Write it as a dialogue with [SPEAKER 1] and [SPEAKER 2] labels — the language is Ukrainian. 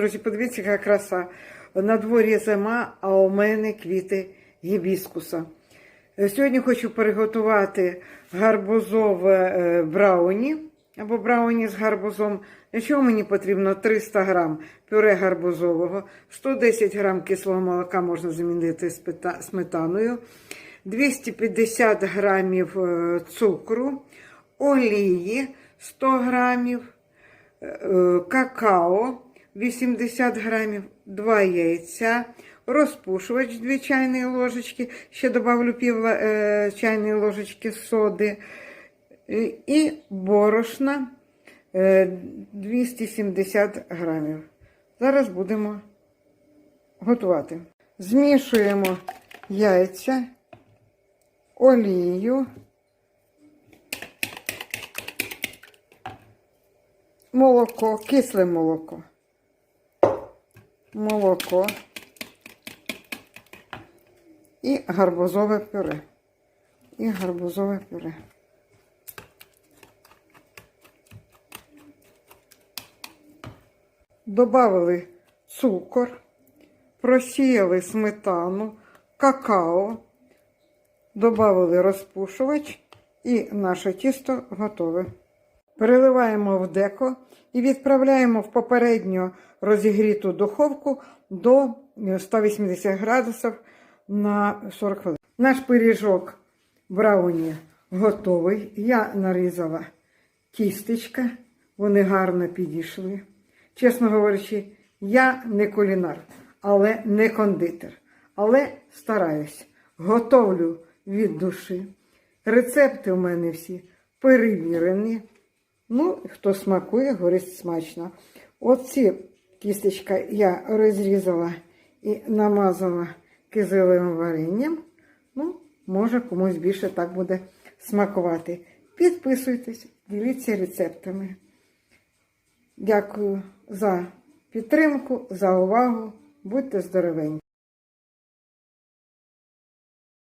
[SPEAKER 1] Друзі, подивіться, яка краса. На дворі зима, а у мене квіти гібіскуса. Е, Сьогодні хочу приготувати гарбузове е, брауні або брауні з гарбузом. Для чого мені потрібно 300 грам пюре гарбузового, 110 грам кислого молока можна замінити сметаною, 250 грамів е, цукру, олії 100 грамів, какао 80 грамів, 2 яйця, розпушувач 2 чайні ложечки, ще добавлю пів е, чайної ложечки соди е, і борошна е, 270 грамів. Зараз будемо готувати. Змішуємо яйця, олію, молоко, кисле молоко, молоко і гарбузове пюре. І гарбузове пюре. Добавили цукор, просіяли сметану, какао, добавили розпушувач і наше тісто готове. Переливаємо в деко і відправляємо в попередньо розігріту духовку до 180 градусів на 40 хвилин. Наш пиріжок брауні готовий. Я нарізала тістечка, вони гарно підійшли. Чесно говорячи, я не кулінар, але не кондитер. Але стараюсь, готовлю від душі. Рецепти у мене всі перевірені. Ну, хто смакує, говорить смачно. Оці кістечка я розрізала і намазала кизиловим варенням. Ну, може, комусь більше так буде смакувати. Підписуйтесь, діліться рецептами. Дякую за підтримку, за увагу. Будьте здоровенькі!